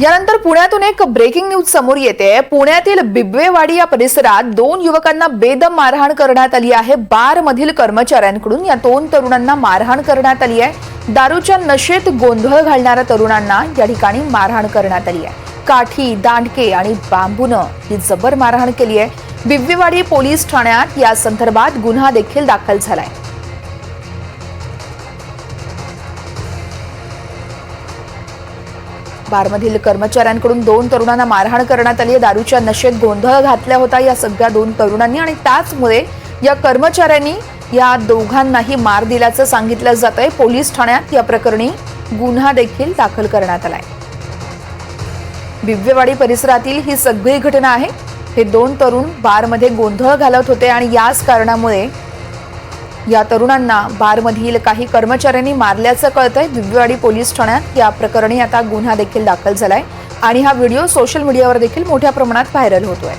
यानंतर पुण्यातून एक ब्रेकिंग न्यूज समोर येते. पुण्यातील बिबवेवाडी या परिसरात दोन युवकांना बेदम मारहाण करण्यात आली आहे. बार मधील कर्मचाऱ्यांकडून या दोन तरुणांना मारहाण करण्यात आली आहे. दारूच्या नशेत गोंधळ घालणाऱ्या तरुणांना या ठिकाणी मारहाण करण्यात आली आहे. काठी दांडके आणि बांबूनं ही जबर मारहाण केली आहे. बिबवेवाडी पोलीस ठाण्यात या संदर्भात गुन्हा देखील दाखल झालाय. बारमधील कर्मचाऱ्यांकडून दोन तरुणांना मारहाण करण्यात आली. आहे दारूच्या नशेत गोंधळ घातला होता. या सगळ्या दोन तरुणांनी आणि त्याचमुळे या कर्मचाऱ्यांनी या दोघांनाही मार दिल्याचं सांगितलं जात आहे पोलीस ठाण्यात या प्रकरणी गुन्हा देखील दाखल करण्यात आलाय. दिव्यवाडी परिसरातील ही सगळी घटना आहे. हे दोन तरुण बारमध्ये गोंधळ घालत होते आणि याच कारणामुळे या तरुणांना बारमधील काही कर्मचाऱ्यांनी मारल्याचं कळतंय. दिव्यवाडी पोलीस ठाण्यात या प्रकरणी आता गुन्हा देखील दाखल झालाय. आणि हा व्हिडिओ सोशल मीडियावर देखील मोठ्या प्रमाणात व्हायरल होतोय.